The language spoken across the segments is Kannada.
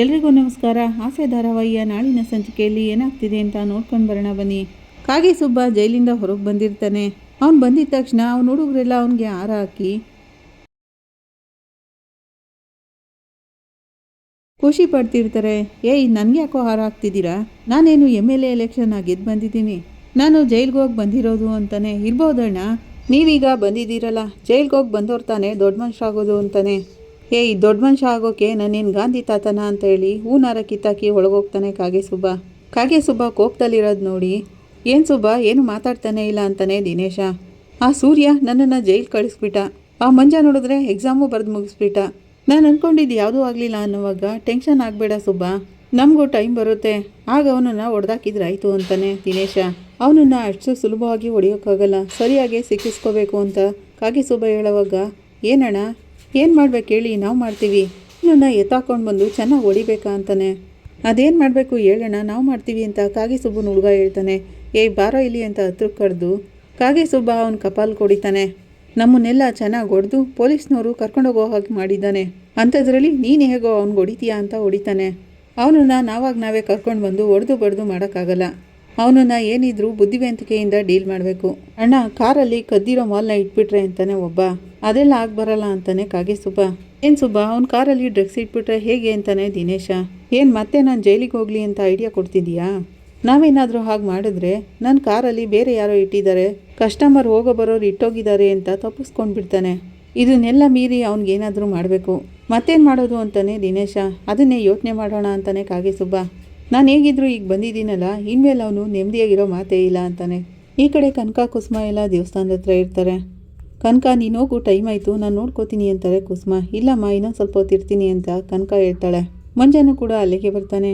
ಎಲ್ರಿಗೂ ನಮಸ್ಕಾರ. ಆಸೆ ಧಾರಾವಾಹಿಯ ನಾಳಿನ ಸಂಚಿಕೆಯಲ್ಲಿ ಏನಾಗ್ತಿದೆ ಅಂತ ನೋಡ್ಕೊಂಡು ಬರೋಣ ಬನ್ನಿ. ಕಾಗೆ ಸುಬ್ಬ ಜೈಲಿಂದ ಹೊರಗೆ ಬಂದಿರ್ತಾನೆ. ಅವ್ನು ಬಂದಿದ್ದ ತಕ್ಷಣ ಅವ್ನು ಹುಡುಗರೆಲ್ಲ ಅವನಿಗೆ ಹಾರ ಹಾಕಿ ಖುಷಿ ಪಡ್ತಿರ್ತಾರೆ. ಏಯ್, ನನಗೆ ಯಾಕೋ ಹಾರ ಹಾಕ್ತಿದ್ದೀರಾ? ನಾನೇನು ಎಂ ಎಲ್ ಎ ಎಲೆಕ್ಷನ್ ಆಗಿದ್ದು ಬಂದಿದ್ದೀನಿ. ನಾನು ಜೈಲ್ಗೆ ಹೋಗಿ ಬಂದಿರೋದು ಅಂತಾನೆ. ಇರ್ಬೋದಣ್ಣ? ನೀವೀಗ ಬಂದಿದ್ದೀರಲ್ಲ. ಜೈಲ್ಗೆ ಹೋಗಿ ಬಂದವ್ರು ತಾನೇ ದೊಡ್ಡ ಮನುಷ್ಯ ಆಗೋದು ಅಂತಾನೆ. ಏಯ್ ದೊಡ್ಡ ಮನುಷ್ಯ ಆಗೋಕೆ ನಾನೇನು ಗಾಂಧಿ ತಾತನ ಅಂತ ಹೇಳಿ ಹೂನಾರ ಕಿತ್ತಾಕಿ ಒಳಗೋಗ್ತಾನೆ ಕಾಗೆ ಸುಬ್ಬ ಕಾಗೆ ಸುಬ್ಬ ಕೋಪದಲ್ಲಿರೋದು ನೋಡಿ, ಏನು ಸುಬ್ಬ, ಏನು ಮಾತಾಡ್ತಾನೆ ಇಲ್ಲ ಅಂತಾನೆ ದಿನೇಶ. ಆ ಸೂರ್ಯ ನನ್ನನ್ನು ಜೈಲ್ ಕಳಿಸ್ಬಿಟ್ಟ. ಆ ಮಂಜ ನೋಡಿದ್ರೆ ಎಕ್ಸಾಮು ಬರೆದು ಮುಗಿಸ್ಬಿಟ್ಟ. ನಾನು ಅಂದ್ಕೊಂಡಿದ್ದು ಯಾವುದೂ ಆಗಲಿಲ್ಲ ಅನ್ನುವಾಗ ಟೆನ್ಷನ್ ಆಗಬೇಡ ಸುಬ್ಬ. ನಮಗೂ ಟೈಮ್ ಬರುತ್ತೆ. ಆಗ ಅವನನ್ನು ಹೊಡೆದಾಕಿದ್ರಾಯ್ತು ಅಂತಾನೆ ದಿನೇಶ. ಅವನನ್ನು ಅಷ್ಟು ಸುಲಭವಾಗಿ ಹೊಡೆಯೋಕ್ಕಾಗಲ್ಲ. ಸರಿಯಾಗಿ ಸಿಕ್ಕಿಸ್ಕೋಬೇಕು ಅಂತ ಕಾಗೆ ಸುಬ್ಬ ಹೇಳುವಾಗ, ಏನಣ್ಣ ಏನು ಮಾಡ್ಬೇಕು ಹೇಳಿ, ನಾವು ಮಾಡ್ತೀವಿ. ನನ್ನ ಎತ್ತಾಕೊಂಡು ಬಂದು ಚೆನ್ನಾಗಿ ಹೊಡಿಬೇಕಾ ಅಂತಾನೆ. ಅದೇನು ಮಾಡಬೇಕು ಹೇಳೋಣ ನಾವು ಮಾಡ್ತೀವಿ ಅಂತ ಕಾಗೆ ಸುಬ್ಬನ ಹುಡುಗ ಹೇಳ್ತಾನೆ. ಏಯ್ ಬಾರೋ ಇಲ್ಲಿ ಅಂತ ಹತ್ರ ಕರೆದು, ಕಾಗೆ ಸುಬ್ಬ ಅವನ ಕಪಾಲ್ ಕೊಡಿತಾನೆ. ನಮ್ಮನ್ನೆಲ್ಲ ಚೆನ್ನಾಗಿ ಹೊಡೆದು ಪೊಲೀಸ್ನವರು ಕರ್ಕೊಂಡೋಗೋ ಹಾಗೆ ಮಾಡಿದ್ದಾನೆ. ಅಂಥದ್ರಲ್ಲಿ ನೀನು ಹೇಗೋ ಅವ್ನಿಗೆ ಹೊಡಿತೀಯಾ ಅಂತ ಹೊಡಿತಾನೆ. ಅವನನ್ನು ನಾವಾಗ ನಾವೇ ಕರ್ಕೊಂಡು ಬಂದು ಹೊಡೆದು ಬಡ್ದು ಮಾಡೋಕ್ಕಾಗಲ್ಲ. ಅವನನ್ನು ಏನಿದ್ರು ಬುದ್ಧಿವಂತಿಕೆಯಿಂದ ಡೀಲ್ ಮಾಡಬೇಕು. ಅಣ್ಣ, ಕಾರಲ್ಲಿ ಕದ್ದಿರೋ ಮಾಲ್ನ ಇಟ್ಬಿಟ್ರೆ ಅಂತಾನೆ ಒಬ್ಬ. ಅದೆಲ್ಲ ಆಗ್ಬರಲ್ಲ ಅಂತಾನೆ ಕಾಗೆ ಸುಬ್ಬ. ಏನು ಸುಬ್ಬ, ಅವ್ನ ಕಾರಲ್ಲಿ ಡ್ರಗ್ಸ್ ಇಟ್ಬಿಟ್ರೆ ಹೇಗೆ ಅಂತಾನೆ ದಿನೇಶ. ಏನು ಮತ್ತೆ ನಾನು ಜೈಲಿಗೆ ಹೋಗ್ಲಿ ಅಂತ ಐಡಿಯಾ ಕೊಡ್ತಿದ್ದೀಯಾ? ನಾವೇನಾದರೂ ಹಾಗೆ ಮಾಡಿದ್ರೆ ನನ್ನ ಕಾರಲ್ಲಿ ಬೇರೆ ಯಾರೋ ಇಟ್ಟಿದ್ದಾರೆ. ಕಸ್ಟಮರ್ ಹೋಗೋ ಬರೋರು ಇಟ್ಟೋಗಿದ್ದಾರೆ ಅಂತ ತಪ್ಪಿಸ್ಕೊಂಡ್ಬಿಡ್ತಾನೆ. ಇದನ್ನೆಲ್ಲ ಮೀರಿ ಅವ್ನಿಗೇನಾದರೂ ಮಾಡಬೇಕು. ಮತ್ತೇನು ಮಾಡೋದು ಅಂತಾನೆ ದಿನೇಶ. ಅದನ್ನೇ ಯೋಚನೆ ಮಾಡೋಣ ಅಂತಾನೆ ಕಾಗೆ ಸುಬ್ಬ. ನಾನು ಹೇಗಿದ್ರು ಈಗ ಬಂದಿದ್ದೀನಲ್ಲ, ಇನ್ಮೇಲೆ ಅವನು ನೆಮ್ಮದಿಯಾಗಿರೋ ಮಾತೇ ಇಲ್ಲ ಅಂತಾನೆ. ಈ ಕಡೆ ಕನಕ, ಕುಸುಮ ಎಲ್ಲ ದೇವಸ್ಥಾನದ ಹತ್ರ ಇರ್ತಾರೆ. ಕನಕ, ನೀನು ಹೋಗು ಟೈಮ್ ಆಯಿತು, ನಾನು ನೋಡ್ಕೋತೀನಿ ಅಂತಾರೆ ಕುಸುಮ. ಇಲ್ಲಮ್ಮ, ಇನ್ನೊಂದು ಸ್ವಲ್ಪ ಹೊತ್ತಿರ್ತೀನಿ ಅಂತ ಕನಕ ಹೇಳ್ತಾಳೆ. ಮಂಜಾನು ಕೂಡ ಅಲ್ಲಿಗೆ ಬರ್ತಾನೆ.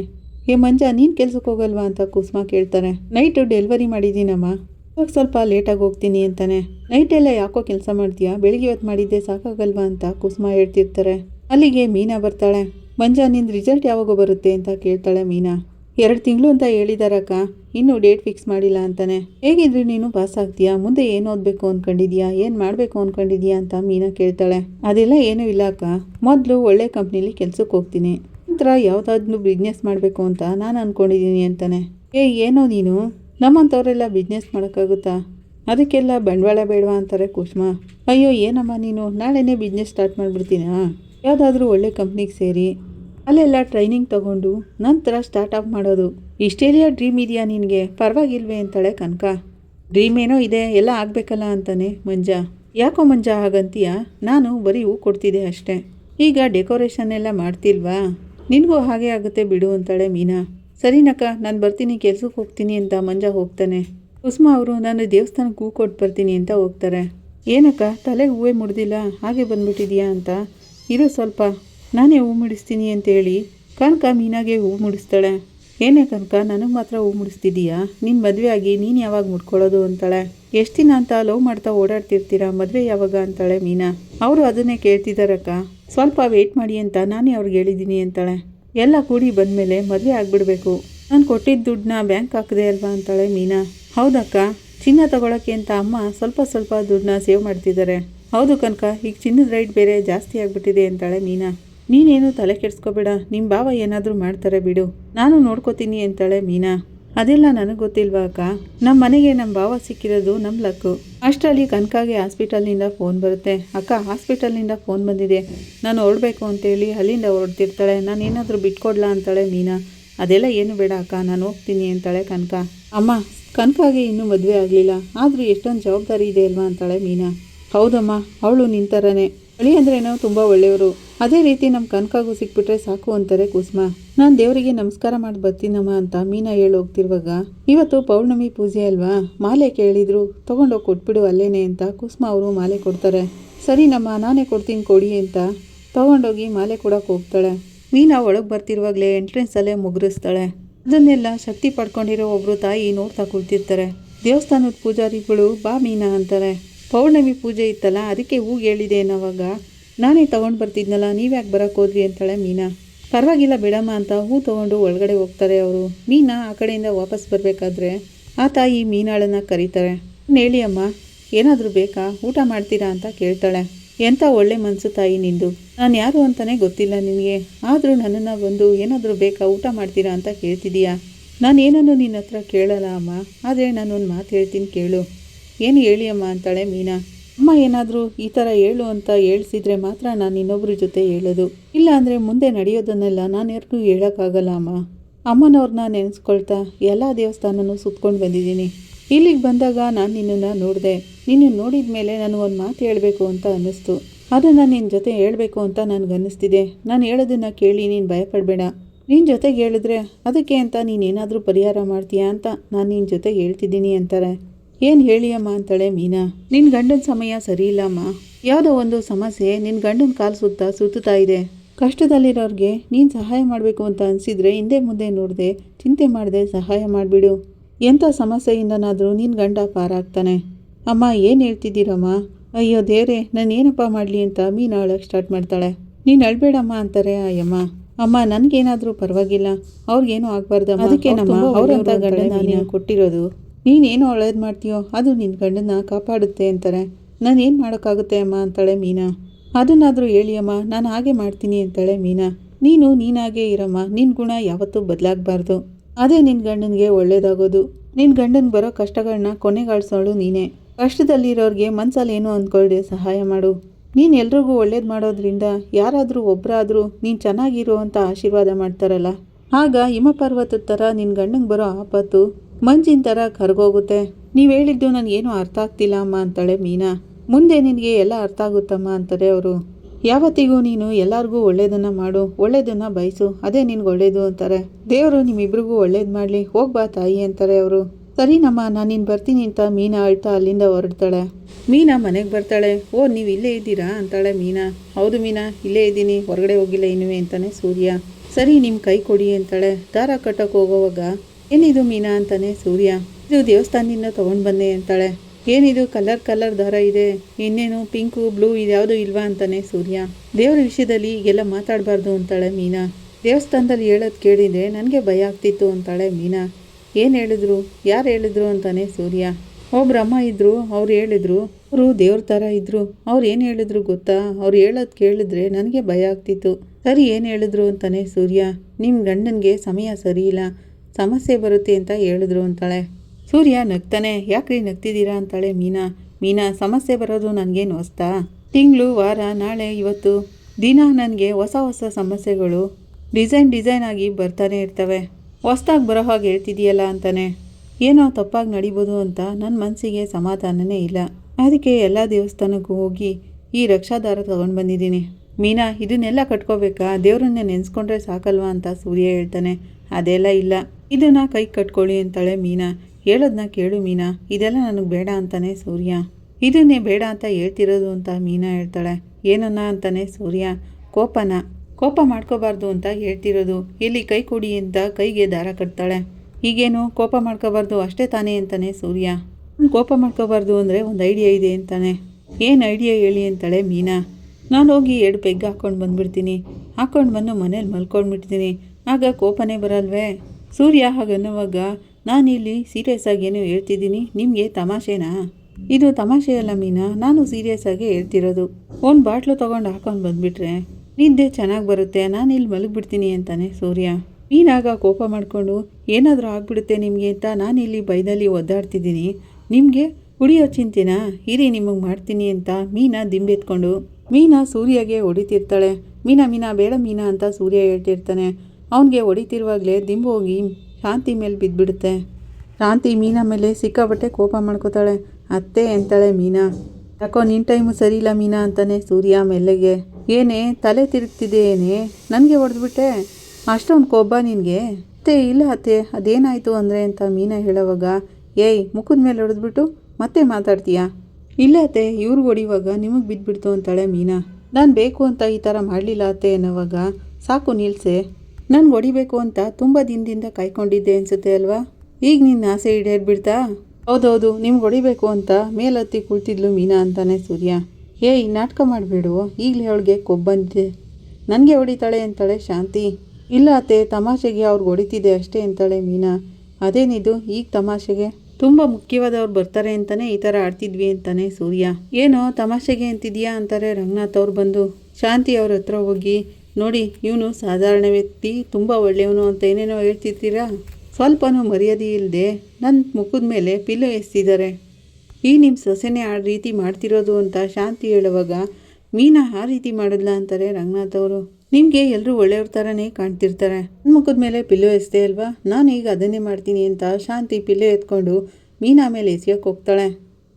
ಏ ಮಂಜ, ನೀನು ಕೆಲ್ಸಕ್ಕೆ ಹೋಗಲ್ವಾ ಅಂತ ಕುಸುಮ ಕೇಳ್ತಾರೆ. ನೈಟು ಡೆಲಿವರಿ ಮಾಡಿದ್ದೀನಮ್ಮ. ಇವಾಗ ಸ್ವಲ್ಪ ಲೇಟಾಗಿ ಹೋಗ್ತೀನಿ ಅಂತಾನೆ. ನೈಟೆಲ್ಲ ಯಾಕೋ ಕೆಲಸ ಮಾಡ್ತೀಯಾ? ಬೆಳಿಗ್ಗೆ ಇವತ್ತು ಮಾಡಿದ್ದೆ ಸಾಕಾಗಲ್ವಾ ಅಂತ ಕುಸುಮ ಹೇಳ್ತಿರ್ತಾರೆ. ಅಲ್ಲಿಗೆ ಮೀನಾ ಬರ್ತಾಳೆ. ಮಂಜ, ನಿಂದು ರಿಸಲ್ಟ್ ಯಾವಾಗ ಬರುತ್ತೆ ಅಂತ ಕೇಳ್ತಾಳೆ ಮೀನಾ. ಎರಡು ತಿಂಗಳು ಅಂತ ಹೇಳಿದಾರಕ್ಕ ಇನ್ನೂ ಡೇಟ್ ಫಿಕ್ಸ್ ಮಾಡಿಲ್ಲ ಅಂತಾನೆ. ಹೇಗಿದ್ರೆ ನೀನು? ಪಾಸ್ ಆಗ್ತೀಯಾ? ಮುಂದೆ ಏನು ಓದಬೇಕು ಅಂದ್ಕೊಂಡಿದ್ಯಾ ಏನು ಮಾಡಬೇಕು ಅಂದ್ಕೊಂಡಿದ್ಯಾ ಅಂತ ಮೀನಾ ಕೇಳ್ತಾಳೆ. ಅದೆಲ್ಲ ಏನೂ ಇಲ್ಲ ಅಕ್ಕ. ಮೊದಲು ಒಳ್ಳೆ ಕಂಪ್ನಿಲಿ ಕೆಲಸಕ್ಕೆ ಹೋಗ್ತೀನಿ. ನಂತರ ಯಾವುದಾದ್ರೂ ಬಿಸ್ನೆಸ್ ಮಾಡಬೇಕು ಅಂತ ನಾನು ಅಂದ್ಕೊಂಡಿದ್ದೀನಿ ಅಂತಾನೆ. ಏ, ಏನೋ ನೀನು? ನಮ್ಮಂಥವರೆಲ್ಲ ಬಿಸ್ನೆಸ್ ಮಾಡೋಕ್ಕಾಗುತ್ತಾ? ಅದಕ್ಕೆಲ್ಲ ಬಂಡವಾಳ ಬೇಡವಾ ಅಂತಾರೆ ಕುಷ್ಮಾ. ಅಯ್ಯೋ, ಏನಮ್ಮ ನೀನು? ನಾಳೆನೇ ಬಿಸ್ನೆಸ್ ಸ್ಟಾರ್ಟ್ ಮಾಡಿಬಿಡ್ತೀನಾ? ಯಾವುದಾದ್ರೂ ಒಳ್ಳೆ ಕಂಪ್ನಿಗೆ ಸೇರಿ. ಅಲ್ಲೆಲ್ಲ ಟ್ರೈನಿಂಗ್ ತಗೊಂಡು ನಂತರ ಸ್ಟಾರ್ಟ್ ಅಪ್ ಮಾಡೋದು. ಇಷ್ಟೇಲಿಯಾ ಡ್ರೀಮ್ ಇದೆಯಾ ನಿನಗೆ? ಪರವಾಗಿಲ್ವೇ ಅಂತಾಳೆ ಕನಕ. ಡ್ರೀಮ್ ಏನೋ ಇದೆ, ಎಲ್ಲ ಆಗಬೇಕಲ್ಲ ಅಂತಾನೆ ಮಂಜ. ಯಾಕೋ ಮಂಜ ಹಾಗಂತೀಯ? ನಾನು ಬರೀ ಹೂ ಕೊಡ್ತಿದ್ದೆ ಅಷ್ಟೇ. ಈಗ ಡೆಕೋರೇಷನ್ ಎಲ್ಲ ಮಾಡ್ತಿಲ್ವಾ? ನಿನಗೂ ಹಾಗೆ ಆಗುತ್ತೆ ಬಿಡು ಅಂತಾಳೆ ಮೀನಾ. ಸರಿನಕ್ಕ ನಾನು ಬರ್ತೀನಿ ಕೆಲ್ಸಕ್ಕೆ ಹೋಗ್ತೀನಿ ಅಂತ ಮಂಜ ಹೋಗ್ತಾನೆ. ಕುಸುಮ ಅವರು ನಾನು ದೇವಸ್ಥಾನಕ್ಕೆ ಹೂ ಕೊಟ್ಟು ಬರ್ತೀನಿ ಅಂತ ಹೋಗ್ತಾರೆ. ಏನಕ್ಕ, ತಲೆಗೆ ಹೂವೇ ಮುಡ್ದಿಲ್ಲ ಹಾಗೆ ಬಂದ್ಬಿಟ್ಟಿದ್ಯಾ ಅಂತ? ಇರು ಸ್ವಲ್ಪ. ನಾನೇ ಹೂ ಮುಡಿಸ್ತೀನಿ ಅಂತೇಳಿ ಕನಕ ಮೀನಾಗೆ ಹೂ ಮುಡಿಸ್ತಾಳೆ. ಏನೇ ಕನಕ, ನನಗೆ ಮಾತ್ರ ಹೂ ಮುಡಿಸ್ತಿದ್ದೀಯಾ ನಿನ್ನ ಮದುವೆ ಆಗಿ ನೀನು ಯಾವಾಗ ಮುಡ್ಕೊಳ್ಳೋದು ಅಂತಾಳೆ. ಎಷ್ಟು ದಿನ ಅಂತ ಲವ್ ಮಾಡ್ತಾ ಓಡಾಡ್ತಿರ್ತೀರಾ ಮದುವೆ ಯಾವಾಗ ಅಂತಾಳೆ ಮೀನಾ. ಅವರು ಅದನ್ನೇ ಕೇಳ್ತಿದ್ದಾರಕ್ಕ ಸ್ವಲ್ಪ ವೆಯ್ಟ್ ಮಾಡಿ ಅಂತ ನಾನೇ ಅವ್ರಿಗೆ ಹೇಳಿದ್ದೀನಿ ಅಂತಾಳೆ. ಎಲ್ಲ ಕೂಡಿ ಬಂದಮೇಲೆ ಮದುವೆ ಆಗಿಬಿಡ್ಬೇಕು. ನಾನು ಕೊಟ್ಟಿದ್ದ ದುಡ್ಡನ್ನ ಬ್ಯಾಂಕ್ ಹಾಕಿದೆ ಅಲ್ವಾ ಅಂತಾಳೆ ಮೀನಾ. ಹೌದಕ್ಕ, ಚಿನ್ನ ತಗೊಳಕ್ಕೆ ಅಂತ ಅಮ್ಮ ಸ್ವಲ್ಪ ಸ್ವಲ್ಪ ದುಡ್ಡನ್ನ ಸೇವ್ ಮಾಡ್ತಿದ್ದಾರೆ ಹೌದು ಕನಕ, ಈಗ ಚಿನ್ನದ ರೈಟ್ ಬೇರೆ ಜಾಸ್ತಿ ಆಗಿಬಿಟ್ಟಿದೆ ಅಂತಾಳೆ ಮೀನಾ. ನೀನೇನು ತಲೆ ಕೆಡಿಸ್ಕೋಬೇಡ ನಿಮ್ಮ ಭಾವ ಏನಾದರೂ ಮಾಡ್ತಾರೆ ಬಿಡು. ನಾನು ನೋಡ್ಕೋತೀನಿ ಅಂತಾಳೆ ಮೀನಾ. ಅದೆಲ್ಲ ನನಗೆ ಗೊತ್ತಿಲ್ವಾ ಅಕ್ಕ? ನಮ್ಮ ಮನೆಗೆ ನಮ್ಮ ಭಾವ ಸಿಕ್ಕಿರೋದು ನಮ್ಮ ಲಕ್ಕು. ಅಷ್ಟರಲ್ಲಿ ಕನಕಾಗೆ ಹಾಸ್ಪಿಟಲ್ನಿಂದ ಫೋನ್ ಬರುತ್ತೆ. ಅಕ್ಕ, ಹಾಸ್ಪಿಟಲ್ನಿಂದ ಫೋನ್ ಬಂದಿದೆ. ನಾನು ಹೊರಡಬೇಕು ಅಂತೇಳಿ ಅಲ್ಲಿಂದ ಹೊರಡ್ತಿರ್ತಾಳೆ ನಾನು ಏನಾದರೂ ಬಿಟ್ಕೊಡ್ಲಾ ಅಂತಾಳೆ ಮೀನಾ. ಅದೆಲ್ಲ ಏನು ಬೇಡ ಅಕ್ಕ, ನಾನು ಹೋಗ್ತೀನಿ ಅಂತಾಳೆ ಕನಕ. ಅಮ್ಮ, ಕನಕಾಗೆ ಇನ್ನೂ ಮದುವೆ ಆಗಲಿಲ್ಲ. ಆದರೂ ಎಷ್ಟೊಂದು ಜವಾಬ್ದಾರಿ ಇದೆ ಅಲ್ವಾ ಅಂತಾಳೆ ಮೀನಾ. ಹೌದಮ್ಮ, ಅವಳು ನಿಂತರನೇ ಅಳಿ ಅಂದ್ರೇನೋ ತುಂಬ ಒಳ್ಳೆಯವರು. ಅದೇ ರೀತಿ ನಮ್ಮ ಕನಕಾಗೂ ಸಿಕ್ಬಿಟ್ರೆ ಸಾಕು ಅಂತಾರೆ ಕುಸುಮ. ನಾನು ದೇವರಿಗೆ ನಮಸ್ಕಾರ ಮಾಡಿ ಬರ್ತೀನಮ್ಮ ಅಂತ ಮೀನಾ ಹೋಗ್ತಿರುವಾಗ, ಇವತ್ತು ಪೌರ್ಣಮಿ ಪೂಜೆ ಅಲ್ವಾ? ಮಾಲೆ ಕೇಳಿದ್ರು, ತಗೊಂಡೋಗಿ ಕೊಟ್ಬಿಡು ಅಲ್ಲೇನೆ ಅಂತ ಕುಸುಮ ಅವರು ಮಾಲೆ ಕೊಡ್ತಾರೆ. ಸರಿ ನಮ್ಮ ನಾನೇ ಕೊಡ್ತೀನಿ ಕೊಡಿ ಅಂತ ತಗೊಂಡೋಗಿ ಮಾಲೆ ಕೊಡೋಕೆ ಹೋಗ್ತಾಳೆ. ಮೀನಾ ಒಳಗೆ ಬರ್ತಿರುವಾಗಲೇ ಎಂಟ್ರೆನ್ಸಲ್ಲೇ ಮುಗುರಿಸ್ತಾಳೆ. ಅದನ್ನೆಲ್ಲ ಶಕ್ತಿ ಪಡ್ಕೊಂಡಿರೋ ಒಬ್ಬರು ತಾಯಿ ನೋಡ್ತಾ ಕೂತಿರ್ತಾರೆ. ದೇವಸ್ಥಾನದ ಪೂಜಾರಿಗಳು, ಬಾ ಮೀನಾ ಅಂತಾರೆ. ಪೌರ್ಣಮಿ ಪೂಜೆ ಇತ್ತಲ್ಲ, ಅದಕ್ಕೆ ಹೂಗೆ ಹೇಳಿದೆ ಅನ್ನೋವಾಗ ನಾನೇ ತೊಗೊಂಡು ಬರ್ತಿದ್ನಲ್ಲ ನೀವ್ಯಾಕೆ ಬರೋಕ್ಕೆ ಹೋದ್ವಿ ಅಂತಾಳೆ ಮೀನಾ. ಪರವಾಗಿಲ್ಲ ಬಿಡಮ್ಮ ಅಂತ ಹೂ ತೊಗೊಂಡು ಒಳಗಡೆ ಹೋಗ್ತಾರೆ ಅವರು. ಮೀನಾ ಆ ಕಡೆಯಿಂದ ವಾಪಸ್ ಬರಬೇಕಾದ್ರೆ ಆ ತಾಯಿ ಮೀನಾಳನ್ನ ಕರೀತಾರೆ. "ಏನ್ ಹೇಳಿ ಅಮ್ಮ, ಏನಾದರೂ ಬೇಕಾ? ಊಟ ಮಾಡ್ತೀರಾ ಅಂತ ಕೇಳ್ತಾಳೆ. ಎಂಥ ಒಳ್ಳೆ ಮನಸ್ಸು ತಾಯಿ ನಿಂದು. ನಾನು ಯಾರು ಅಂತಲೇ ಗೊತ್ತಿಲ್ಲ ನಿನಗೆ. ಆದರೂ ನನ್ನನ್ನು ಬಂದು ಏನಾದರೂ ಬೇಕಾ ಊಟ ಮಾಡ್ತೀರಾ ಅಂತ ಕೇಳ್ತಿದೀಯಾ? ನಾನು ಏನನ್ನು ನಿನ್ನ ಹತ್ರ ಕೇಳಲ್ಲ ಅಮ್ಮ. ಆದರೆ ನಾನು ಒಂದು ಮಾತು ಹೇಳ್ತೀನಿ ಕೇಳು. ಏನು ಹೇಳಿ ಅಮ್ಮ ಅಂತಾಳೆ ಮೀನಾ. ಅಮ್ಮ, ಏನಾದರೂ ಈ ಥರ ಹೇಳು ಅಂತ ಹೇಳ್ಸಿದ್ರೆ ಮಾತ್ರ ನಾನು ಇನ್ನೊಬ್ರ ಜೊತೆ ಹೇಳೋದು. ಇಲ್ಲ ಅಂದರೆ ಮುಂದೆ ನಡೆಯೋದನ್ನೆಲ್ಲ ನಾನು ಯಾರಿಗೂ ಹೇಳೋಕ್ಕಾಗಲ್ಲ ಅಮ್ಮ. ಅಮ್ಮನವ್ರನ್ನ ನೆನೆಸ್ಕೊಳ್ತಾ ಎಲ್ಲ ದೇವಸ್ಥಾನನೂ ಸುತ್ಕೊಂಡು ಬಂದಿದ್ದೀನಿ. ಇಲ್ಲಿಗೆ ಬಂದಾಗ ನಾನು ನಿನ್ನನ್ನು ನೋಡಿದೆ. ನಿನ್ನ ನೋಡಿದ ಮೇಲೆ ನಾನು ಒಂದು ಮಾತು ಹೇಳಬೇಕು ಅಂತ ಅನ್ನಿಸ್ತು. ಅದನ್ನು ನಿನ್ನ ಜೊತೆ ಹೇಳಬೇಕು ಅಂತ ನನಗೆ ಅನ್ನಿಸ್ತಿದೆ. ನಾನು ಹೇಳೋದನ್ನು ಕೇಳಿ ನೀನು ಭಯಪಡಬೇಡ. ನಿನ್ನ ಜೊತೆಗೆ ಹೇಳಿದ್ರೆ ಅದಕ್ಕೆ ಅಂತ ನೀನೇನಾದರೂ ಪರಿಹಾರ ಮಾಡ್ತೀಯಾ ಅಂತ ನಾನು ನಿನ್ನ ಜೊತೆಗೆ ಹೇಳ್ತಿದ್ದೀನಿ ಅಂತಾರೆ. ಏನು ಹೇಳಿ ಅಮ್ಮ ಅಂತಾಳೆ ಮೀನಾ? ನಿನ್ನ ಗಂಡನ ಸಮಯ ಸರಿ ಇಲ್ಲಮ್ಮ ಯಾವುದೋ ಒಂದು ಸಮಸ್ಯೆ ನಿನ್ನ ಗಂಡನ ಕಾಲು ಸುತ್ತ ಸುತ್ತಾ ಇದೆ. ಕಷ್ಟದಲ್ಲಿರೋರಿಗೆ ನೀನು ಸಹಾಯ ಮಾಡಬೇಕು ಅಂತ ಅನಿಸಿದರೆ ಹಿಂದೆ ಮುಂದೆ ನೋಡದೆ ಚಿಂತೆ ಮಾಡದೆ ಸಹಾಯ ಮಾಡಿಬಿಡು. ಎಂಥ ಸಮಸ್ಯೆಯಿಂದನಾದರೂ ನಿನ್ನ ಗಂಡ ಪಾರಾಗ್ತಾನೆ. ಅಮ್ಮ ಏನು ಹೇಳ್ತಿದ್ದೀರಮ್ಮ? ಅಯ್ಯೋ ದೇವ್ರೆ ನಾನು ಏನಪ್ಪ ಮಾಡಲಿ ಅಂತ ಮೀನು ಅಳಕ್ಕೆ ಸ್ಟಾರ್ಟ್ ಮಾಡ್ತಾಳೆ. ನೀನು ಅಳ್ಬೇಡಮ್ಮ ಅಂತಾರೆ ಅಯ್ಯಮ್ಮ ಅಮ್ಮ ನನಗೇನಾದರೂ ಪರವಾಗಿಲ್ಲ. ಅವ್ರಿಗೇನು ಆಗಬಾರ್ದಮ್ಮ. ಅದಕ್ಕೆ ನಮ್ಮ ಅವರಂತ ಗಂಡನ ನೀನು ಕೊಟ್ಟಿರೋದು. ನೀನೇನು ಒಳ್ಳೇದು ಮಾಡ್ತೀಯೋ ಅದು ನಿನ್ನ ಗಂಡನ್ನ ಕಾಪಾಡುತ್ತೆ ಅಂತಾರೆ. ನಾನು ಏನು ಮಾಡೋಕ್ಕಾಗುತ್ತೆ ಅಮ್ಮ ಅಂತಾಳೆ ಮೀನಾ. ಅದನ್ನಾದರೂ ಹೇಳಿಯಮ್ಮ ನಾನು ಹಾಗೆ ಮಾಡ್ತೀನಿ ಅಂತಾಳೆ ಮೀನಾ. ನೀನು ನೀನಾಗೇ ಇರಮ್ಮ ನಿನ್ನ ಗುಣ ಯಾವತ್ತೂ ಬದಲಾಗಬಾರ್ದು. ಅದೇ ನಿನ್ನ ಗಂಡನಿಗೆ ಒಳ್ಳೇದಾಗೋದು. ನಿನ್ನ ಗಂಡನಿಗೆ ಬರೋ ಕಷ್ಟಗಳನ್ನ ಕೊನೆಗಾಳಿಸೋಳು ನೀನೇ. ಕಷ್ಟದಲ್ಲಿರೋರಿಗೆ ಮನಸ್ಸಲ್ಲಿ ಏನು ಅಂದ್ಕೊಳ್ದೆ ಸಹಾಯ ಮಾಡು. ನೀನು ಎಲ್ರಿಗೂ ಒಳ್ಳೇದು ಮಾಡೋದ್ರಿಂದ ಯಾರಾದರೂ ಒಬ್ಬರಾದರೂ ನೀನು ಚೆನ್ನಾಗಿರು ಅಂತ ಆಶೀರ್ವಾದ ಮಾಡ್ತಾರಲ್ಲ. ಆಗ ಹಿಮಪರ್ವತದ ಥರ ನಿನ್ನ ಗಂಡಂಗೆ ಬರೋ ಆಪತ್ತು ಮಂಜಿನ ಥರ ಕರ್ಗೋಗುತ್ತೆ. ನೀವು ಹೇಳಿದ್ದು ನನಗೇನು ಅರ್ಥ ಆಗ್ತಿಲ್ಲ ಅಮ್ಮ ಅಂತಾಳೆ ಮೀನಾ. ಮುಂದೆ ನಿನಗೆ ಎಲ್ಲ ಅರ್ಥ ಆಗುತ್ತಮ್ಮ ಅಂತಾರೆ ಅವರು. ಯಾವತ್ತಿಗೂ ನೀನು ಎಲ್ಲರಿಗೂ ಒಳ್ಳೇದನ್ನು ಮಾಡು, ಒಳ್ಳೇದನ್ನು ಬಯಸು, ಅದೇ ನಿನ್ಗೆ ಒಳ್ಳೇದು ಅಂತಾರೆ. ದೇವರು ನಿಮ್ಮಿಬ್ರಿಗೂ ಒಳ್ಳೇದು ಮಾಡಲಿ ಹೋಗ್ಬಾ ತಾಯಿ ಅಂತಾರೆ ಅವರು. ಸರಿನಮ್ಮ ನಾನು ನಿನ್ನ ಬರ್ತೀನಿ ಅಂತ ಮೀನಾ ಅಳ್ತಾ ಅಲ್ಲಿಂದ ಹೊರಡ್ತಾಳೆ. ಮೀನಾ ಮನೆಗೆ ಬರ್ತಾಳೆ. ಓ, ನೀವು ಇಲ್ಲೇ ಇದ್ದೀರಾ ಅಂತಾಳೆ ಮೀನಾ. ಹೌದು ಮೀನಾ, ಇಲ್ಲೇ ಇದ್ದೀನಿ, ಹೊರಗಡೆ ಹೋಗಿಲ್ಲ ಇನ್ನುವೆ ಅಂತಾನೆ ಸೂರ್ಯ. ಸರಿ ನಿಮ್ಮ ಕೈ ಕೊಡಿ ಅಂತಾಳೆ. ದಾರ ಕಟ್ಟಕ್ಕೆ ಹೋಗೋವಾಗ ಏನಿದು ಮೀನಾ ಅಂತಾನೆ ಸೂರ್ಯ? ಇದು ದೇವಸ್ಥಾನದಿಂದ ತೊಗೊಂಡು ಬಂದೆ ಅಂತಾಳೆ. ಏನಿದು ಕಲರ್ ಕಲರ್ ದರ ಇದೆ, ಇನ್ನೇನು ಪಿಂಕು, ಬ್ಲೂ ಇದ್ಯಾವುದು ಇಲ್ವಾ ಅಂತಾನೆ ಸೂರ್ಯ. ದೇವರ ವಿಷಯದಲ್ಲಿ ಈಗೆಲ್ಲ ಮಾತಾಡಬಾರ್ದು ಅಂತಾಳೆ ಮೀನಾ. ದೇವಸ್ಥಾನದಲ್ಲಿ ಹೇಳೋದು ಕೇಳಿದರೆ ನನಗೆ ಭಯ ಆಗ್ತಿತ್ತು ಅಂತಾಳೆ ಮೀನಾ. ಏನು ಹೇಳಿದ್ರು? ಯಾರು ಹೇಳಿದ್ರು ಅಂತಾನೆ ಸೂರ್ಯ. ಒಬ್ರು ಅಮ್ಮ ಇದ್ದರು ಅವ್ರು ಹೇಳಿದ್ರು. ಅವರು ದೇವ್ರ ಥರ ಇದ್ದರು ಅವ್ರು ಏನು ಹೇಳಿದ್ರು ಗೊತ್ತಾ? ಅವ್ರು ಹೇಳೋದು ಕೇಳಿದ್ರೆ ನನಗೆ ಭಯ ಆಗ್ತಿತ್ತು. ಸರಿ ಏನು ಹೇಳಿದ್ರು ಅಂತಾನೆ ಸೂರ್ಯ. ನಿಮ್ಮ ಗಂಡನಿಗೆ ಸಮಯ ಸರಿ ಇಲ್ಲ. ಸಮಸ್ಯೆ ಬರುತ್ತೆ ಅಂತ ಹೇಳಿದ್ರು ಅಂತಾಳೆ. ಸೂರ್ಯ ನಗ್ತಾನೆ, ಯಾಕ್ರಿ ನಗ್ತಿದ್ದೀರಾ? ಅಂತಾಳೆ ಮೀನಾ. ಮೀನಾ, ಸಮಸ್ಯೆ ಬರೋದು ನನಗೇನು ಹೊಸ್ತಾ ತಿಂಗಳು, ವಾರ, ನಾಳೆ, ಇವತ್ತು. ದಿನ ನನಗೆ ಹೊಸ ಹೊಸ ಸಮಸ್ಯೆಗಳು. ಡಿಸೈನ್ ಡಿಸೈನ್ ಆಗಿ ಬರ್ತಾನೆ ಇರ್ತವೆ. ಹೊಸ್ದಾಗಿ ಬರೋ ಹಾಗೆ ಹೇಳ್ತಿದೀಯಲ್ಲ ಅಂತಾನೆ. ಏನೋ ತಪ್ಪಾಗಿ ನಡಿಬೋದು ಅಂತ ನನ್ನ ಮನಸ್ಸಿಗೆ ಸಮಾಧಾನನೇ ಇಲ್ಲ. ಅದಕ್ಕೆ ಎಲ್ಲ ದೇವಸ್ಥಾನಕ್ಕೂ ಹೋಗಿ ಈ ರಕ್ಷಾದಾರ ತೊಗೊಂಡು ಬಂದಿದ್ದೀನಿ. ಮೀನಾ, ಇದನ್ನೆಲ್ಲ ಕಟ್ಕೋಬೇಕಾ? ದೇವರನ್ನೇ ನೆನೆಸ್ಕೊಂಡ್ರೆ ಸಾಕಲ್ವಾ? ಅಂತ ಸೂರ್ಯ ಹೇಳ್ತಾನೆ. ಅದೆಲ್ಲ ಇಲ್ಲ. ಇದನ್ನ ಕೈ ಕಟ್ಕೊಳ್ಳಿ ಅಂತಾಳೆ ಮೀನಾ. ಹೇಳೋದನ್ನ ಕೇಳು ಮೀನಾ. ಇದೆಲ್ಲ ನನಗೆ ಬೇಡ ಅಂತಾನೆ ಸೂರ್ಯ. ಇದನ್ನೇ ಬೇಡ ಅಂತ ಹೇಳ್ತಿರೋದು ಅಂತ ಮೀನಾ ಹೇಳ್ತಾಳೆ. ಏನನ್ನ ಅಂತಾನೆ ಸೂರ್ಯ. ಕೋಪನ. ಕೋಪ ಮಾಡ್ಕೋಬಾರ್ದು ಅಂತ ಹೇಳ್ತಿರೋದು. ಇಲ್ಲಿ ಕೈ ಕೊಡಿ ಅಂತ ಕೈಗೆ ದಾರ ಕಟ್ತಾಳೆ. ಈಗೇನು? ಕೋಪ ಮಾಡ್ಕೋಬಾರ್ದು ಅಷ್ಟೇ ತಾನೇ ಅಂತಾನೆ ಸೂರ್ಯ. ಕೋಪ ಮಾಡ್ಕೋಬಾರ್ದು ಅಂದರೆ ಒಂದು ಐಡಿಯಾ ಇದೆ ಅಂತಾನೆ. ಏನು ಐಡಿಯಾ ಹೇಳಿ ಅಂತಾಳೆ ಮೀನಾ. ನಾನು ಹೋಗಿ ಎರಡು ಪೆಗ್ ಹಾಕ್ಕೊಂಡು ಬಂದುಬಿಡ್ತೀನಿ. ಹಾಕ್ಕೊಂಡು ಬಂದು ಮನೇಲಿ ಮಲ್ಕೊಂಡ್ಬಿಡ್ತೀನಿ. ಆಗ ಕೋಪನೆ ಬರಲ್ವೇ? ಸೂರ್ಯ ಹಾಗನ್ನುವಾಗ, ನಾನಿಲ್ಲಿ ಸೀರಿಯಸ್ ಆಗಿ ಏನೋ ಹೇಳ್ತಿದ್ದೀನಿ, ನಿಮಗೆ ತಮಾಷೆನಾ? ಇದು ತಮಾಷೆ ಅಲ್ಲ ಮೀನಾ, ನಾನು ಸೀರಿಯಸ್ ಆಗಿ ಹೇಳ್ತಿರೋದು. ಒಂದು ಬಾಟ್ಲು ತೊಗೊಂಡು ಹಾಕೊಂಡು ಬಂದುಬಿಟ್ರೆ, ನಿದ್ದೆ ಚೆನ್ನಾಗಿ ಬರುತ್ತೆ ನಾನು ಇಲ್ಲಿ ಮಲಗಿಬಿಡ್ತೀನಿ ಅಂತಾನೆ ಸೂರ್ಯ. ಮೀನಾಗ ಕೋಪ ಮಾಡಿಕೊಂಡು, ಏನಾದರೂ ಆಗ್ಬಿಡುತ್ತೆ ನಿಮಗೆ ಅಂತ ನಾನು ಇಲ್ಲಿ ಬೈದಲ್ಲಿ ಒದ್ದಾಡ್ತಿದ್ದೀನಿ. ನಿಮಗೆ ಕುಡಿಯೋ ಚಿಂತೆನಾ? ಇರಿ ನಿಮಗೆ ಮಾಡ್ತೀನಿ ಅಂತ ಮೀನಾ ದಿಂಬೆತ್ಕೊಂಡು. ಮೀನಾ ಸೂರ್ಯಗೆ ಹೊಡಿತಿರ್ತಾಳೆ. ಮೀನಾ ಮೀನಾ, ಬೇಡ ಮೀನಾ ಅಂತ ಸೂರ್ಯ ಹೇಳ್ತಿರ್ತಾನೆ. ಅವನಿಗೆ ಹೊಡಿತಿರುವಾಗಲೇ ದಿಂಬೋಗಿ ಶಾಂತಿ ಮೇಲೆ ಬಿದ್ದುಬಿಡುತ್ತೆ ಶಾಂತಿ ಮೀನಾ ಮೇಲೆ ಸಿಕ್ಕಾಬಟ್ಟೆ ಕೋಪ ಮಾಡ್ಕೋತಾಳೆ. ಅತ್ತೆ ಅಂತಾಳೆ ಮೀನಾ? ಯಾಕೋ ನಿನ್ನ ಟೈಮು ಸರಿ ಇಲ್ಲ ಮೀನಾ ಅಂತಾನೆ ಸೂರ್ಯ ಮೆಲ್ಲಗೆ. ಏನೇ, ತಲೆ ತಿರುಗ್ತಿದೆ ಏನೇ ನನಗೆ ಹೊಡೆದ್ಬಿಟ್ಟೆ. ಅಷ್ಟೊಂದು ಕೋಪ ನಿನಗೆ? ಅತ್ತೆ, ಇಲ್ಲ ಅತ್ತೆ, ಅದೇನಾಯಿತು ಅಂದರೆ ಅಂತ ಮೀನಾ ಹೇಳೋವಾಗ, ಏಯ್, ಮುಖದ ಮೇಲೆ ಹೊಡೆದ್ಬಿಟ್ಟು ಮತ್ತೆ ಮಾತಾಡ್ತೀಯಾ? ಇಲ್ಲ ಅತ್ತೆ ಇವ್ರಿಗೆ ಹೊಡಿವಾಗ ನಿಮಗೆ ಬಿದ್ದುಬಿಡ್ತು ಅಂತಾಳೆ ಮೀನಾ. ನಾನು ಬೇಕು ಅಂತ ಈ ಥರ ಮಾಡಲಿಲ್ಲ ಅತ್ತೆ ಅನ್ನೋವಾಗ, ಸಾಕು ನಿಲ್ಸೆ. ನನ್ಗೆ ಹೊಡಿಬೇಕು ಅಂತ ತುಂಬ ದಿನದಿಂದ ಕಾಯ್ಕೊಂಡಿದ್ದೆ ಅನ್ಸುತ್ತೆ ಅಲ್ವಾ? ಈಗ ನಿನ್ನ ಆಸೆ ಈಡೇರ್ಬಿಡ್ತಾ? ಹೌದೌದು, ನಿಮ್ಗೆ ಹೊಡಿಬೇಕು ಅಂತ ಮೇಲತ್ತಿ ಕುಳ್ತಿದ್ಲು ಮೀನಾ ಅಂತಾನೆ ಸೂರ್ಯ. ಏಯ್ ನಾಟಕ ಮಾಡಬೇಡು, ಈಗಲೇ ಅವಳಿಗೆ ಕೊಬ್ಬಂದಿದೆ ನನಗೆ ಹೊಡಿತಾಳೆ ಅಂತಾಳೆ ಶಾಂತಿ. ಇಲ್ಲ ಅತ್ತೆ, ತಮಾಷೆಗೆ ಅವ್ರಿಗೆ ಹೊಡಿತಿದೆ ಅಷ್ಟೇ ಅಂತಾಳೆ ಮೀನಾ. ಅದೇನಿದು ಈಗ ತಮಾಷೆಗೆ? ತುಂಬ ಮುಖ್ಯವಾದವ್ರು ಬರ್ತಾರೆ ಅಂತಲೇ ಈ ಥರ ಆಡ್ತಿದ್ವಿ ಅಂತಾನೆ ಸೂರ್ಯ. ಏನೋ, ತಮಾಷೆಗೆ ಅಂತಿದೆಯಾ ಅಂತಾರೆ ರಂಗನಾಥ್ ಅವ್ರು ಬಂದು. ಶಾಂತಿ ಅವ್ರ ಹತ್ರ ಹೋಗಿ ನೋಡಿ, ಇವನು ಸಾಧಾರಣ ವ್ಯಕ್ತಿ, ತುಂಬ ಒಳ್ಳೆಯವನು ಅಂತ ಏನೇನೋ ಹೇಳ್ತಿರ್ತೀರಾ ಸ್ವಲ್ಪನೂ ಮರ್ಯಾದೆ ಇಲ್ಲದೆ ನನ್ನ ಮುಖದ ಮೇಲೆ ಪಿಲ್ಲು ಎಸ್ತಿದ್ದಾರೆ ಈ ನಿಮ್ಮ ಸೊಸೆನೇ ಆ ರೀತಿ ಮಾಡ್ತಿರೋದು ಅಂತ ಶಾಂತಿ ಹೇಳುವಾಗ, ಮೀನಾ ಆ ರೀತಿ ಮಾಡಿದ್ಲ ಅಂತಾರೆ ರಂಗನಾಥ್ ಅವರು. ನಿಮಗೆ ಎಲ್ಲರೂ ಒಳ್ಳೆಯವ್ರ ಥರನೇ ಕಾಣ್ತಿರ್ತಾರೆ. ನನ್ನ ಮುಖದ ಮೇಲೆ ಪಿಲ್ಲು ಎಸ್ದೆ ಅಲ್ವಾ? ನಾನು ಈಗ ಅದನ್ನೇ ಮಾಡ್ತೀನಿ ಅಂತ ಶಾಂತಿ ಪಿಲ್ಲು ಎತ್ಕೊಂಡು ಮೀನಾ ಮೇಲೆ ಎಸೆಯೋಕೆ ಹೋಗ್ತಾಳೆ.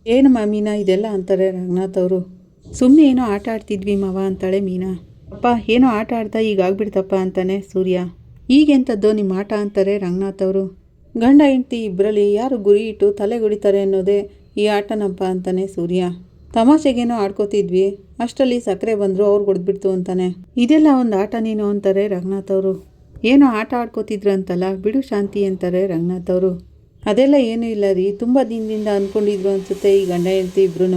ಏನಮ್ಮ ಮೀನಾ ಇದೆಲ್ಲ ಅಂತಾರೆ ರಂಗನಾಥ್ ಅವರು. ಸುಮ್ಮನೆ ಏನೋ ಆಟ ಆಡ್ತಿದ್ವಿ ಮಾವ ಅಂತಾಳೆ ಮೀನಾ. ಅಪ್ಪ, ಏನೋ ಆಟ ಆಡ್ತಾ ಈಗ ಆಗ್ಬಿಡ್ತಪ್ಪ ಅಂತಾನೆ ಸೂರ್ಯ. ಈಗೆಂಥದ್ದು ನಿಮ್ಮ ಆಟ ಅಂತಾರೆ ರಂಗನಾಥ್ ಅವರು? ಗಂಡ, ಹೆಂಡತಿ ಇಬ್ಬರಲ್ಲಿ ಯಾರು ಗುರಿ ಇಟ್ಟು ತಲೆಗುಡಿತಾರೆ ಅನ್ನೋದೇ ಈ ಆಟನಪ್ಪ ಅಂತಾನೆ ಸೂರ್ಯ. ತಮಾಷೆಗೇನೋ ಆಡ್ಕೋತಿದ್ವಿ, ಅಷ್ಟರಲ್ಲಿ ಸಕ್ಕರೆ ಬಂದರು ಅವ್ರು ಹೊಡೆದ್ಬಿಡ್ತು ಅಂತಾನೆ. ಇದೆಲ್ಲ ಒಂದು ಆಟ ನೀನು ಅಂತಾರೆ ರಂಗನಾಥ್ ಅವರು. ಏನೋ ಆಟ ಆಡ್ಕೋತಿದ್ರು ಅಂತಲ್ಲ, ಬಿಡು ಶಾಂತಿ ಅಂತಾರೆ ರಂಗನಾಥ್ ಅವರು. ಅದೆಲ್ಲ ಏನೂ ಇಲ್ಲ ರೀ, ತುಂಬ ದಿನದಿಂದ ಅಂದ್ಕೊಂಡಿದ್ರು ಅನಿಸುತ್ತೆ ಈ ಗಂಡ, ಹೆಂಡತಿ ಇಬ್ರು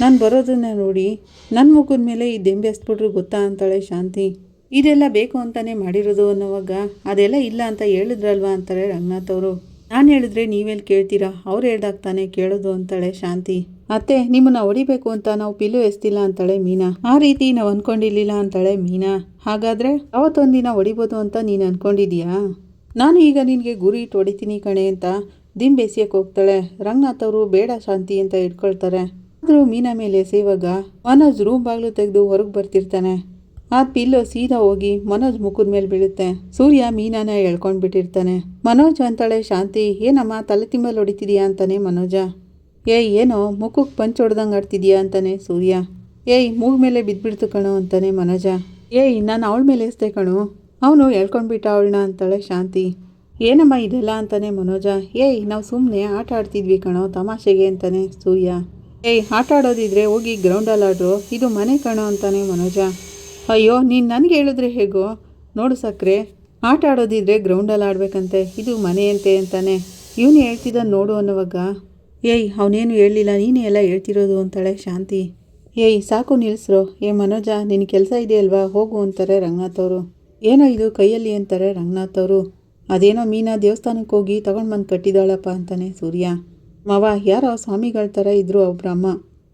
ನಾನು ಬರೋದನ್ನು ನೋಡಿ ನನ್ನ ಮುಖದ ಮೇಲೆ ಈ ದೆಂಬೆ ಹಸ್ಬಿಟ್ರು ಗೊತ್ತಾ ಅಂತಾಳೆ ಶಾಂತಿ. ಇದೆಲ್ಲ ಬೇಕು ಅಂತಾನೆ ಮಾಡಿರೋದು ಅನ್ನೋವಾಗ ಅದೆಲ್ಲ ಇಲ್ಲ ಅಂತ ಹೇಳಿದ್ರಲ್ವಾ ಅಂತಾರೆ ರಂಗನಾಥ್ ಅವರು. ನಾನು ಹೇಳಿದ್ರೆ ನೀವೆಲ್ಲಿ ಕೇಳ್ತೀರಾ? ಅವ್ರು ಹೇಳ್ದಾಗ ತಾನೇ ಕೇಳೋದು ಅಂತಾಳೆ ಶಾಂತಿ. ಅತ್ತೆ, ನಿಮ್ಮನ್ನ ಹೊಡಿಬೇಕು ಅಂತ ನಾವು ಪಿಲು ಎಸ್ತಿಲ್ಲ ಅಂತಾಳೆ ಮೀನಾ. ಆ ರೀತಿ ನಾವು ಅನ್ಕೊಂಡಿರ್ಲಿಲ್ಲ ಅಂತಾಳೆ ಮೀನಾ. ಹಾಗಾದ್ರೆ ಅವತ್ತೊಂದಿನ ಹೊಡಿಬೋದು ಅಂತ ನೀನು ಅನ್ಕೊಂಡಿದ್ಯಾ? ನಾನು ಈಗ ನಿನಗೆ ಗುರಿ ಇಟ್ಟು ಹೊಡಿತೀನಿ ಕಣೆ ಅಂತ ದಿಂಬೆಸಿಯಕ್ಕೆ ಹೋಗ್ತಾಳೆ. ರಂಗನಾಥ್ ಅವರು ಬೇಡ ಶಾಂತಿ ಅಂತ ಇಟ್ಕೊಳ್ತಾರೆ ಆದರೂ ಮೀನಾ ಮೇಲೆ ಸೇವಾಗ ಮನೋಜ್ ರೂಮ್ ಬಾಗಿಲು ತೆಗೆದು ಹೊರಗೆ ಬರ್ತಿರ್ತಾನೆ. ಆ ಪಿಲ್ಲು ಸೀದಾ ಹೋಗಿ ಮನೋಜ್ ಮುಖದ ಮೇಲೆ ಬೀಳುತ್ತೆ. ಸೂರ್ಯ ಮೀನಾನ ಎಳ್ಕೊಂಡು ಬಿಟ್ಟಿರ್ತಾನೆ ಮನೋಜ್ ಅಂತಾಳೆ, ಶಾಂತಿ, ಏನಮ್ಮ ತಲೆ ತಿಂಬಲ್ಲಿ ಹೊಡಿತಿದ್ಯಾ ಅಂತಾನೆ ಮನೋಜ. ಏಯ್, ಏನೋ ಮುಖಕ್ಕೆ ಪಂಚ್ ಹೊಡ್ದಂಗೆ ಆಡ್ತಿದ್ಯಾ ಅಂತಾನೆ ಸೂರ್ಯ. ಏಯ್, ಮೂಗ್ ಮೇಲೆ ಬಿದ್ದುಬಿಡ್ತು ಕಣೋ ಅಂತಾನೆ ಮನೋಜ. ಏಯ್, ನಾನು ಅವಳ ಮೇಲೆ ಎಸ್ತೆ ಕಣೋ. ಅವನು ಎಳ್ಕೊಂಡ್ಬಿಟ್ಟ ಅವಳನ್ನ ಅಂತಾಳೆ ಶಾಂತಿ. ಏನಮ್ಮ ಇದೆಲ್ಲ ಅಂತಾನೆ ಮನೋಜ. ಏಯ್, ನಾವು ಸುಮ್ಮನೆ ಆಟ ಆಡ್ತಿದ್ವಿ ಕಣೋ, ತಮಾಷೆಗೆ ಅಂತಾನೆ ಸೂರ್ಯ. ಏಯ್, ಆಟ ಆಡೋದಿದ್ರೆ ಹೋಗಿ ಗ್ರೌಂಡಲ್ಲಿ ಆಡ್ರು. ಇದು ಮನೆ ಕಣೋ ಅಂತಾನೆ ಮನೋಜ. ಅಯ್ಯೋ, ನೀನು ನನಗೆ ಹೇಳಿದ್ರೆ ಹೇಗೋ? ನೋಡು ಸಕ್ರೆ, ಆಟ ಆಡೋದಿದ್ರೆ ಗ್ರೌಂಡಲ್ಲಿ ಆಡಬೇಕಂತೆ. ಇದು ಮನೆಯಂತೆ ಅಂತಾನೆ. ಇವನು ಹೇಳ್ತಿದ್ದ ನೋಡು ಅನ್ನೋವಾಗ. ಏಯ್, ಅವನೇನು ಹೇಳಲಿಲ್ಲ. ನೀನೇ ಎಲ್ಲ ಹೇಳ್ತಿರೋದು ಅಂತಾಳೆ ಶಾಂತಿ. ಏಯ್, ಸಾಕು ನಿಲ್ಸ್ರು. ಏ ಮನೋಜ ನಿನ್ನ ಕೆಲಸ ಇದೆಯಲ್ವಾ ಹೋಗು ಅಂತಾರೆ ರಂಗನಾಥ್ ಅವರು. ಏನೋ ಇದು ಕೈಯಲ್ಲಿ ಅಂತಾರೆ ರಂಗನಾಥ್ ಅವರು. ಅದೇನೋ ಮೀನಾ ದೇವಸ್ಥಾನಕ್ಕೆ ಹೋಗಿ ತಗೊಂಡು ಬಂದು ಕಟ್ಟಿದಾಳಪ್ಪ ಅಂತಾನೆ ಸೂರ್ಯ. ಮವ, ಯಾರೋ ಸ್ವಾಮಿಗಳ ಥರ ಇದ್ರು ಬ್ರಹ್ಮ.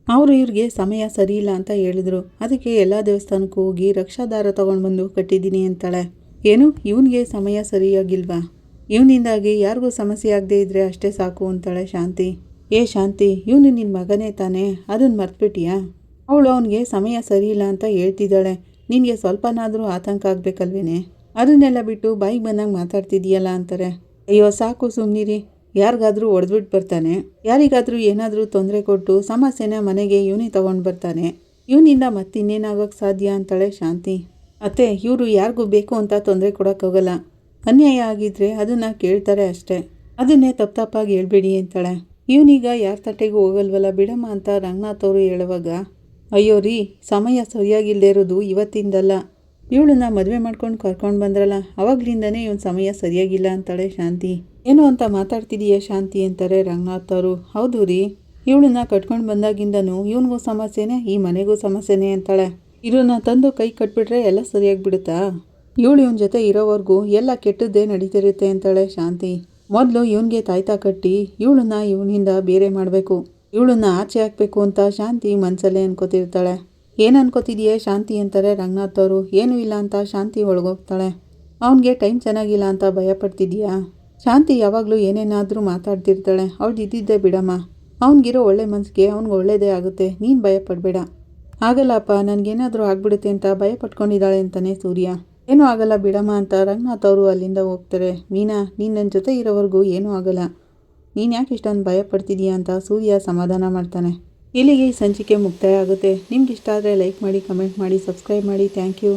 ಅವರು ಇವ್ರಿಗೆ ಸಮಯ ಸರಿ ಇಲ್ಲ ಅಂತ ಹೇಳಿದ್ರು. ಅದಕ್ಕೆ ಎಲ್ಲ ದೇವಸ್ಥಾನಕ್ಕೂ ಹೋಗಿ ರಕ್ಷಾದಾರ ತೊಗೊಂಡು ಬಂದು ಕಟ್ಟಿದ್ದೀನಿ ಅಂತಾಳೆ. ಏನು, ಇವನಿಗೆ ಸಮಯ ಸರಿಯಾಗಿಲ್ವಾ? ಇವನಿಂದಾಗಿ ಯಾರಿಗೂ ಸಮಸ್ಯೆ ಆಗದೆ ಇದ್ರೆ ಅಷ್ಟೇ ಸಾಕು ಅಂತಾಳೆ ಶಾಂತಿ. ಏ ಶಾಂತಿ, ಇವನು ನಿನ್ನ ಮಗನೇ ತಾನೇ ಅದನ್ನು ಮರ್ತ್ಬಿಟ್ಟಿಯಾ ಅವಳು ಅವನಿಗೆ ಸಮಯ ಸರಿ ಇಲ್ಲ ಅಂತ ಹೇಳ್ತಿದ್ದಾಳೆ. ನಿನಗೆ ಸ್ವಲ್ಪನಾದರೂ ಆತಂಕ ಆಗಬೇಕಲ್ವೇನೆ? ಅದನ್ನೆಲ್ಲ ಬಿಟ್ಟು ಬಾಯಿಗೆ ಬಂದಂಗೆ ಮಾತಾಡ್ತಿದೀಯಲ್ಲ ಅಂತಾರೆ. ಅಯ್ಯೋ, ಸಾಕು ಸುಮ್ಮನಿರಿ ಯಾರಿಗಾದ್ರೂ ಹೊಡೆದ್ಬಿಟ್ಟು ಬರ್ತಾನೆ, ಯಾರಿಗಾದರೂ ಏನಾದರೂ ತೊಂದರೆ ಕೊಟ್ಟು ಸಮಸ್ಯೆನ ಮನೆಗೆ ಇವನೇ ತಗೊಂಡು ಬರ್ತಾನೆ. ಇವನಿಂದ ಮತ್ತಿನ್ನೇನಾಗೋಕ್ಕೆ ಸಾಧ್ಯ ಅಂತಾಳೆ ಶಾಂತಿ. ಅತ್ತೆ, ಇವರು ಯಾರಿಗೂ ಬೇಕು ಅಂತ ತೊಂದರೆ ಕೊಡೋಕ್ಕಾಗಲ್ಲ. ಅನ್ಯಾಯ ಆಗಿದ್ರೆ ಅದನ್ನು ಕೇಳ್ತಾರೆ ಅಷ್ಟೇ. ಅದನ್ನೇ ತಪ್ಪು ತಪ್ಪಾಗಿ ಹೇಳ್ಬೇಡಿ ಅಂತಾಳೆ. ಇವನೀಗ ಯಾರ ತಟ್ಟೆಗೂ ಹೋಗಲ್ವಲ್ಲ ಬಿಡಮ್ಮ ಅಂತ ರಂಗನಾಥ್ ಅವರು ಹೇಳುವಾಗ, ಅಯ್ಯೋ ರೀ, ಸಮಯ ಸರಿಯಾಗಿಲ್ಲದೆ ಇರೋದು ಇವತ್ತಿಂದಲ್ಲ. ಇವಳನ್ನ ಮದುವೆ ಮಾಡ್ಕೊಂಡು ಕರ್ಕೊಂಡು ಬಂದ್ರಲ್ಲ, ಅವಾಗ್ಲಿಂದನೇ ಇವನು ಸಮಯ ಸರಿಯಾಗಿಲ್ಲ ಅಂತಾಳೆ ಶಾಂತಿ. ಏನು ಅಂತ ಮಾತಾಡ್ತಿದೀಯಾ ಶಾಂತಿ ಅಂತಾರೆ ರಂಗನಾಥ್ ಅವರು ಹೌದು ರೀ, ಇವಳನ್ನ ಕಟ್ಕೊಂಡು ಬಂದಾಗಿಂದನು ಇವನಿಗೂ ಸಮಸ್ಯೆನೇ, ಈ ಮನೆಗೂ ಸಮಸ್ಯೆನೇ ಅಂತಾಳೆ. ಇವನ್ನ ತಂದು ಕೈ ಕಟ್ಬಿಟ್ರೆ ಎಲ್ಲ ಸರಿಯಾಗಿ ಬಿಡುತ್ತಾ ಇವಳು ಇವನ ಜೊತೆ ಇರೋವರೆಗೂ ಎಲ್ಲ ಕೆಟ್ಟದ್ದೇ ನಡೀತಿರುತ್ತೆ ಅಂತಾಳೆ ಶಾಂತಿ. ಮೊದಲು ಇವನಿಗೆ ತಾಯ್ತಾ ಕಟ್ಟಿ ಇವಳನ್ನ ಇವನಿಂದ ಬೇರೆ ಮಾಡಬೇಕು. ಇವಳನ್ನ ಆಚೆ ಹಾಕಬೇಕು ಅಂತ ಶಾಂತಿ ಮನಸ್ಸಲ್ಲೇ ಅನ್ಕೋತಿರ್ತಾಳೆ. ಏನು ಅನ್ಕೋತಿದೆಯೇ ಶಾಂತಿ ಅಂತಾರೆ ರಂಗನಾಥ್ ಅವರು ಏನೂ ಇಲ್ಲ ಅಂತ ಶಾಂತಿ ಒಳಗೋಗ್ತಾಳೆ. ಅವನಿಗೆ ಟೈಮ್ ಚೆನ್ನಾಗಿಲ್ಲ ಅಂತ ಭಯ ಪಡ್ತಿದ್ಯಾ ಶಾಂತಿ ಯಾವಾಗಲೂ ಏನೇನಾದರೂ ಮಾತಾಡ್ತಿರ್ತಾಳೆ. ಅವಳು ಇದ್ದಿದ್ದೆ ಬಿಡಮ್ಮ. ಅವನಿಗಿರೋ ಒಳ್ಳೆ ಮನಸ್ಸಿಗೆ ಅವ್ನಿಗೆ ಒಳ್ಳೆಯದೇ ಆಗುತ್ತೆ. ನೀನು ಭಯಪಡಬೇಡ. ಆಗಲ್ಲಪ್ಪ, ನನಗೇನಾದರೂ ಆಗ್ಬಿಡುತ್ತೆ ಅಂತ ಭಯ ಪಟ್ಕೊಂಡಿದ್ದಾಳೆ ಅಂತಾನೆ ಸೂರ್ಯ. ಏನೂ ಆಗಲ್ಲ ಬಿಡಮ್ಮ ಅಂತ ರಂಗನಾಥ್ ಅವರು ಅಲ್ಲಿಂದ ಹೋಗ್ತಾರೆ. ಮೀನಾ, ನೀನು ನನ್ನ ಜೊತೆ ಇರೋವರೆಗೂ ಏನೂ ಆಗಲ್ಲ. ನೀನು ಯಾಕೆ ಇಷ್ಟೊಂದು ಭಯ ಪಡ್ತಿದೀಯ ಅಂತ ಸೂರ್ಯ ಸಮಾಧಾನ ಮಾಡ್ತಾನೆ. ಇಲ್ಲಿಗೆ ಈ ಸಂಚಿಕೆ ಮುಕ್ತಾಯ ಆಗುತ್ತೆ. ನಿಮ್ಗೆ ಇಷ್ಟ ಆದರೆ ಲೈಕ್ ಮಾಡಿ, ಕಮೆಂಟ್ ಮಾಡಿ, ಸಬ್ಸ್ಕ್ರೈಬ್ ಮಾಡಿ. Thank you.